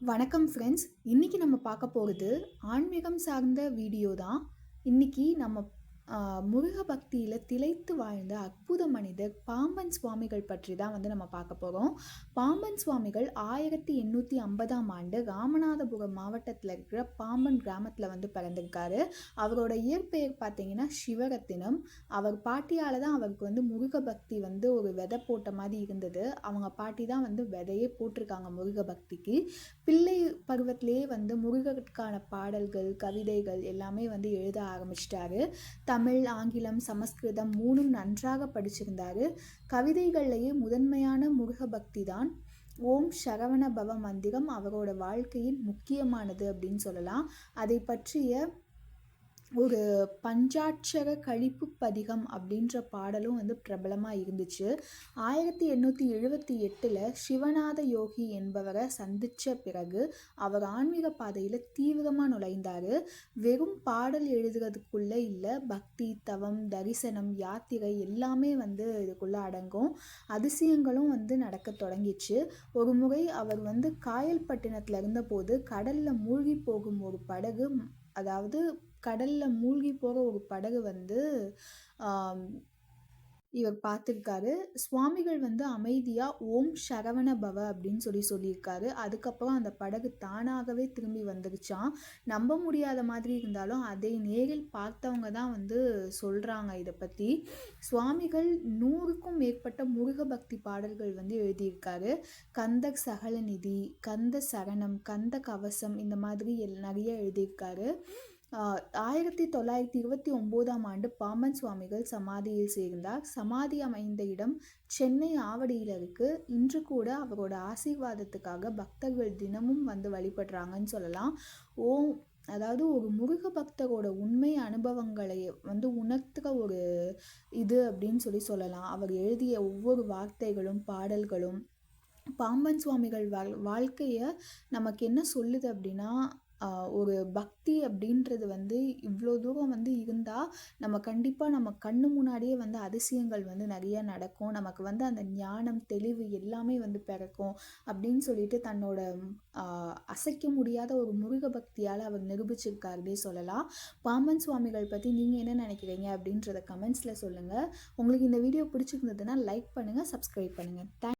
வணக்கம் ஃப்ரெண்ட்ஸ் இன்றைக்கி நம்ம பார்க்க போகிறது ஆன்மீகம் சார்ந்த வீடியோ தான். இன்னைக்கு நம்ம முருக பக்தியில் திளைத்து வாழ்ந்த அற்புத மனிதர் பாம்பன் சுவாமிகள் பற்றி தான் வந்து நம்ம பார்க்க போகிறோம் பாம்பன் சுவாமிகள் ஆயிரத்தி எண்ணூற்றி ஐம்பதாம் ஆண்டு ராமநாதபுரம் மாவட்டத்தில் இருக்கிற பாம்பன் கிராமத்தில் வந்து பிறந்திருக்காரு. அவரோட இயற்பெயர் பார்த்தீங்கன்னா சிவரத்தினம். அவர் பாட்டியால் தான் அவருக்கு வந்து முருக பக்தி வந்து ஒரு விதை போட்ட மாதிரி இருந்தது. அவங்க பாட்டி தான் வந்து விதையே போட்டிருக்காங்க முருக பக்திக்கு பிள்ளை பருவத்திலேயே வந்து முருகனுக்கான பாடல்கள் கவிதைகள் எல்லாமே வந்து எழுத ஆரம்பிச்சிட்டாரு. தமிழ் ஆங்கிலம் சமஸ்கிருதம் மூணும் நன்றாக படிச்சிருந்தாரு. கவிதைகள்லேயே முதன்மையான முருக பக்தி தான் ஓம் சரவண பவ மந்திரம் அவரோட வாழ்க்கையின் முக்கியமானது அப்படின்னு சொல்லலாம். அதை பற்றிய ஒரு பஞ்சாட்சர கழிப்பு பதிகம் அப்படின்ற பாடலும் வந்து பிரபலமாக இருந்துச்சு. ஆயிரத்தி எண்ணூற்றி எழுபத்தி எட்டில் சிவநாத யோகி என்பவரை சந்தித்த பிறகு அவர் ஆன்மீக பாதையில் தீவிரமாக நுழைந்தார். வெறும் பாடல் எழுதுறதுக்குள்ளே இல்லை பக்தி தவம் தரிசனம் யாத்திரை எல்லாமே வந்து இதுக்குள்ளே அடங்கும். அதிசயங்களும் வந்து நடக்க தொடங்கிச்சு. ஒரு முறை அவர் வந்து காயல்பட்டினத்தில் இருந்தபோது கடலில் மூழ்கி போகும் ஒரு படகு அதாவது கடலில் மூழ்கி போகிற ஒரு படகு வந்து இவர் பார்த்துருக்காரு. சுவாமிகள் வந்து அமைதியாக ஓம் சரவண பவ அப்படின்னு சொல்லி சொல்லியிருக்காரு. அதுக்கப்புறம் அந்த படகு தானாகவே திரும்பி வந்துருச்சான் நம்ப முடியாத மாதிரி இருந்தாலும் அதை நேரில் பார்த்தவங்க தான் வந்து சொல்கிறாங்க இதை பற்றி சுவாமிகள் நூறுக்கும் மேற்பட்ட முருக பக்தி பாடல்கள் வந்து எழுதியிருக்காரு. கந்த சகலநிதி கந்த சரணம் கந்த கவசம் இந்த மாதிரி எல் நிறைய எழுதியிருக்காரு. ஆயிரத்தி தொள்ளாயிரத்தி இருபத்தி ஒம்போதாம் ஆண்டு பாம்பன் சுவாமிகள் சமாதியில் சேர்ந்தார். சமாதி அமைந்த இடம் சென்னை ஆவடியில் இருக்கு இன்று கூட அவரோட ஆசீர்வாதத்துக்காக பக்தர்கள் தினமும் வந்து வழிபடுறாங்கன்னு சொல்லலாம். ஓ அதாவது ஒரு முருக பக்தரோட உண்மை அனுபவங்களை வந்து உணர்த்துகிற ஒரு இது அப்படின்னு சொல்லி சொல்லலாம். அவர் எழுதிய ஒவ்வொரு வார்த்தைகளும் பாடல்களும். பாம்பன் சுவாமிகள் வாழ் வாழ்க்கையை நமக்கு என்ன சொல்லுது அப்படின்னா ஒரு பக்தி அப்படின்றது வந்து இவ்வளோ தூரம் வந்து இருந்தால் நம்ம கண்டிப்பாக நம்ம கண்ணு முன்னாடியே வந்து அதிசயங்கள் வந்து நிறையா நடக்கும். நமக்கு வந்து அந்த ஞானம் தெளிவு எல்லாமே வந்து பிறக்கும் அப்படின்னு சொல்லிட்டு தன்னோட அசைக்க முடியாத ஒரு முருக பக்தியால் அவர் நிரூபிச்சிருக்காருன்னே சொல்லலாம். பாமன் சுவாமிகள் பற்றி நீங்கள் என்ன நினைக்கிறீங்க அப்படின்றத கமெண்ட்ஸில் சொல்லுங்கள் உங்களுக்கு இந்த வீடியோ பிடிச்சிருந்ததுன்னா லைக் பண்ணுங்கள் சப்ஸ்கிரைப் பண்ணுங்கள் தேங்க்